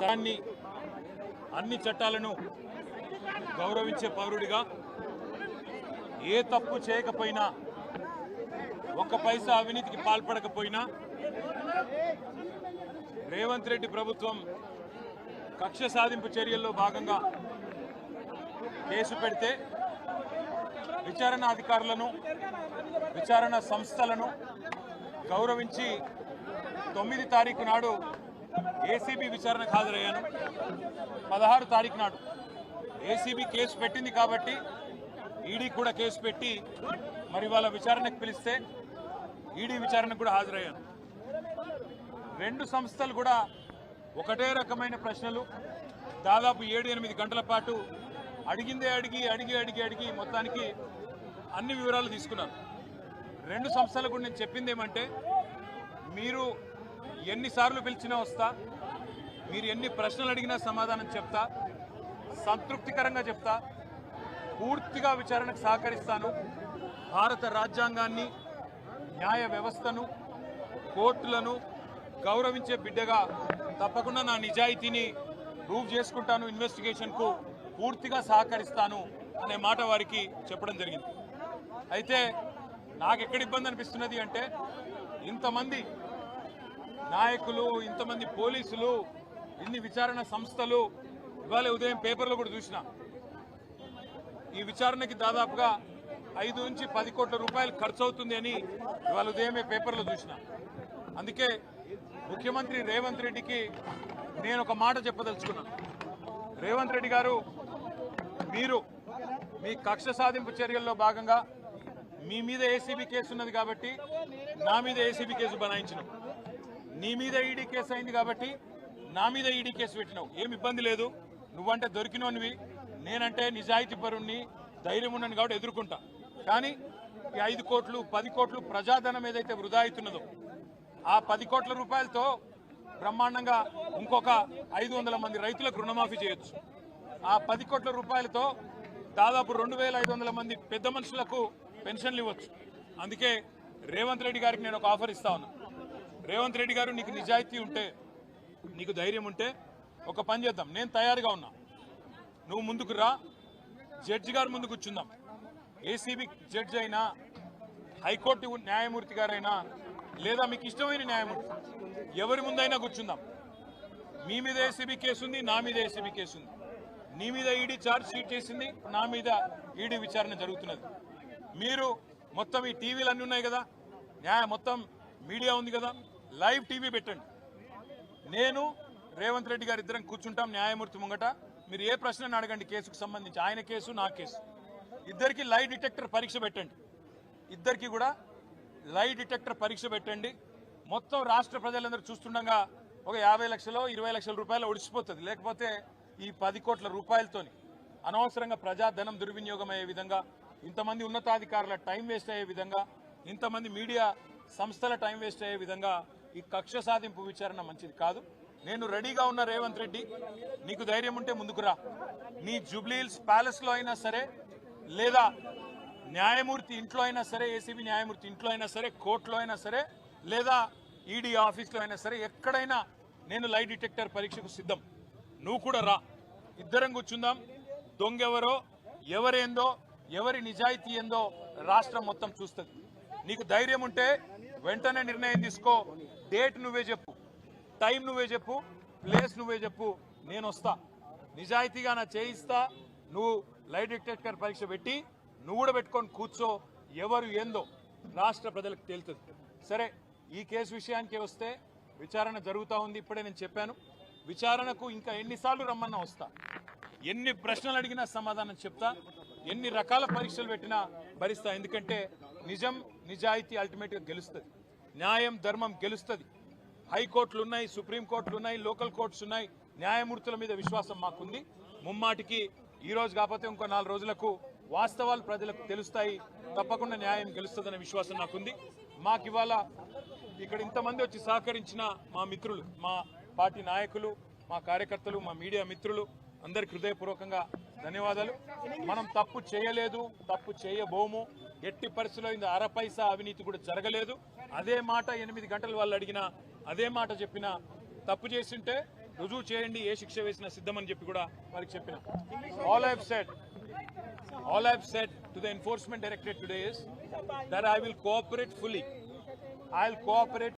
దాన్ని అన్ని చట్టాలను గౌరవించే పౌరుడిగా ఏ తప్పు చేయకపోయినా ఒక్క పైసా అవినీతికి పాల్పడకపోయినా రేవంత్ రెడ్డి ప్రభుత్వం కక్ష సాధింపు చర్యల్లో భాగంగా కేసు పెడితే విచారణ అధికారులను విచారణ సంస్థలను గౌరవించి తొమ్మిది తారీఖు నాడు ఏసీబీ విచారణకు హాజరయ్యాను. పదహారు తారీఖు నాడు ఏసీబీ కేసు పెట్టింది కాబట్టి ఈడీ కూడా కేసు పెట్టి మరి వాళ్ళ విచారణకు పిలిస్తే ఈడీ విచారణకు కూడా హాజరయ్యాను. రెండు సంస్థలు కూడా ఒకటే రకమైన ప్రశ్నలు. దాదాపు ఏడు ఎనిమిది గంటల పాటు అడిగిందే అడిగి అడిగి అడిగి అడిగి మొత్తానికి అన్ని వివరాలు తీసుకున్నారు. రెండు సంస్థలకు నేను చెప్పింది ఏమంటే మీరు ఎన్నిసార్లు పిలిచినా వస్తా. మీరు ఎన్ని ప్రశ్నలు అడిగినా సమాధానం చెప్తా. సంతృప్తికరంగా చెప్తా. పూర్తిగా విచారణకు సహకరిస్తాను. భారత రాజ్యాంగాన్ని న్యాయ వ్యవస్థను కోర్టులను గౌరవించే బిడ్డగా తప్పకుండా నా నిజాయితీని ప్రూవ్ చేసుకుంటాను. ఇన్వెస్టిగేషన్కు పూర్తిగా సహకరిస్తాను అనే మాట వారికి చెప్పడం జరిగింది. అయితే నాకు ఎక్కడ ఇబ్బంది అనిపిస్తున్నది అంటే ఇంతమంది నాయకులు ఇంతమంది పోలీసులు ఇన్ని విచారణ సంస్థలు ఇవాళ ఉదయం పేపర్లో కూడా చూసిన. ఈ విచారణకి దాదాపుగా ఐదు నుంచి పది కోట్ల రూపాయలు ఖర్చు అవుతుంది అని ఇవాళ ఉదయమే పేపర్లో చూసిన. అందుకే ముఖ్యమంత్రి రేవంత్ రెడ్డికి నేను ఒక మాట చెప్పదలుచుకున్నాను రేవంత్ రెడ్డి గారు మీరు మీ కక్ష సాధింపు చర్యల్లో భాగంగా మీ మీద ఏసీబీ కేసు ఉన్నది కాబట్టి నా మీద ఏసీబీ కేసు బనాయించినాం. నీ మీద ఈడీ కేసు అయింది కాబట్టి నా మీద ఈడీ కేసు పెట్టినావు. ఏం ఇబ్బంది లేదు. నువ్వంటే దొరికినోనివి. నేనంటే నిజాయితీ పరుణ్ణి ధైర్యం ఉన్నాను కాబట్టి ఎదుర్కొంటా. కానీ ఈ ఐదు కోట్లు పది కోట్లు ప్రజాధనం ఏదైతే వృధా అవుతున్నదో ఆ పది కోట్ల రూపాయలతో బ్రహ్మాండంగా ఇంకొక ఐదు వందల మంది రైతులకు రుణమాఫీ చేయొచ్చు. ఆ పది కోట్ల రూపాయలతో దాదాపు రెండు వేల ఐదు వందల మంది పెద్ద మనుషులకు పెన్షన్లు ఇవ్వచ్చు. అందుకే రేవంత్ రెడ్డి గారికి నేను ఒక ఆఫర్ ఇస్తా ఉన్నా. రేవంత్ రెడ్డి గారు నీకు నిజాయితీ ఉంటే నీకు ధైర్యం ఉంటే ఒక పని చేద్దాం. నేను తయారుగా ఉన్నా. నువ్వు ముందుకు రా. జడ్జి గారు ముందు కూర్చుందాం. ఏసీబీ జడ్జి అయినా హైకోర్టు న్యాయమూర్తి గారైనా లేదా మీకు ఇష్టమైన న్యాయమూర్తి ఎవరి ముందైనా కూర్చుందాం. మీ మీద ఏసీబీ కేసు ఉంది నా మీద ఏసీబీ కేసు ఉంది. నీ మీద ఈడీ ఛార్జ్ షీట్ చేసింది నా మీద ఈడీ విచారణ జరుగుతున్నది. మీరు మొత్తం ఈ టీవీలు అన్నీ ఉన్నాయి కదా. న్యాయ మొత్తం మీడియా ఉంది కదా. లైవ్ టీవీ పెట్టండి. నేను రేవంత్ రెడ్డి గారు ఇద్దరం కూర్చుంటాం న్యాయమూర్తి ముంగట. మీరు ఏ ప్రశ్నను అడగండి కేసుకు సంబంధించి? ఆయన కేసు నా కేసు. ఇద్దరికి లై డిటెక్టర్ పరీక్ష పెట్టండి. ఇద్దరికి కూడా లై డిటెక్టర్ పరీక్ష పెట్టండి. మొత్తం రాష్ట్ర ప్రజలందరూ చూస్తుండగా ఒక యాభై లక్షలు ఇరవై లక్షల రూపాయలు ఒడిసిపోతుంది. లేకపోతే ఈ పది కోట్ల రూపాయలతోని అనవసరంగా ప్రజాధనం దుర్వినియోగం అయ్యే విధంగా ఇంతమంది ఉన్నతాధికారుల టైం వేస్ట్ అయ్యే విధంగా ఇంతమంది మీడియా సంస్థల టైం వేస్ట్ అయ్యే విధంగా ఈ కక్ష సాధింపు విచారణ మంచిది కాదు. నేను రెడీగా ఉన్న రేవంత్ రెడ్డి నీకు ధైర్యం ఉంటే ముందుకు రా. నీ జూబ్లీహిల్స్ ప్యాలెస్లో అయినా సరే లేదా న్యాయమూర్తి ఇంట్లో అయినా సరే ఏసీబీ న్యాయమూర్తి ఇంట్లో అయినా సరే కోర్టులో అయినా సరే లేదా ఈడీ ఆఫీస్లో అయినా సరే ఎక్కడైనా నేను లై డిటెక్టర్ పరీక్షకు సిద్ధం. నువ్వు కూడా రా. ఇద్దరం కూర్చుందాం. దొంగెవరో ఎవరేందో ఎవరి నిజాయితీ ఏందో రాష్ట్రం మొత్తం చూస్తుంది. నీకు ధైర్యం ఉంటే వెంటనే నిర్ణయం తీసుకో. డేట్ నువ్వే చెప్పు. టైం నువ్వే చెప్పు. ప్లేస్ నువ్వే చెప్పు. నేను వస్తా. నిజాయితీగా నా చేయిస్తా నువ్వు లైట్ డిటెక్టర్ పరీక్ష పెట్టి నువ్వు కూడా పెట్టుకొని కూర్చో. ఎవరు ఏందో రాష్ట్ర ప్రజలకు తేలుతుంది సరే ఈ కేసు విషయానికి వస్తే విచారణ జరుగుతూ ఉంది. ఇప్పుడే నేను చెప్పాను. విచారణకు ఇంకా ఎన్నిసార్లు రమ్మన్నా వస్తా. ఎన్ని ప్రశ్నలు అడిగినా సమాధానం చెప్తా. ఎన్ని రకాల పరీక్షలు పెట్టినా భరిస్తా. ఎందుకంటే నిజం నిజాయితీ అల్టిమేట్గా గెలుస్తుంది. న్యాయం ధర్మం గెలుస్తుంది. హైకోర్టులు ఉన్నాయి సుప్రీంకోర్టులు ఉన్నాయి లోకల్ కోర్ట్స్ ఉన్నాయి న్యాయమూర్తుల మీద విశ్వాసం మాకుంది. ముమ్మాటికి ఈ రోజు కాకపోతే ఇంకో నాలుగు రోజులకు వాస్తవాలు ప్రజలకు తెలుస్తాయి. తప్పకుండా న్యాయం గెలుస్తుందనే విశ్వాసం నాకుంది. మాకు ఇవాళ ఇక్కడ ఇంతమంది వచ్చి సహకరించిన మా మిత్రులు మా పార్టీ నాయకులు మా కార్యకర్తలు మా మీడియా మిత్రులు అందరికి హృదయపూర్వకంగా ధన్యవాదాలు. మనం తప్పు చేయలేదు తప్పు చేయబోము. ఎట్టి పరిస్థితిలో ఇంత అర పైసా అవినీతి కూడా జరగలేదు. అదే మాట ఎనిమిది గంటలు వాళ్ళు అడిగినా అదే మాట చెప్పినా తప్పు చేసింటే రుజువు చేయండి ఏ శిక్ష వేసినా సిద్ధమని చెప్పి కూడా వారికి చెప్పిన. All I said all I said to the enforcement directorate today is there I will cooperate fully I will cooperate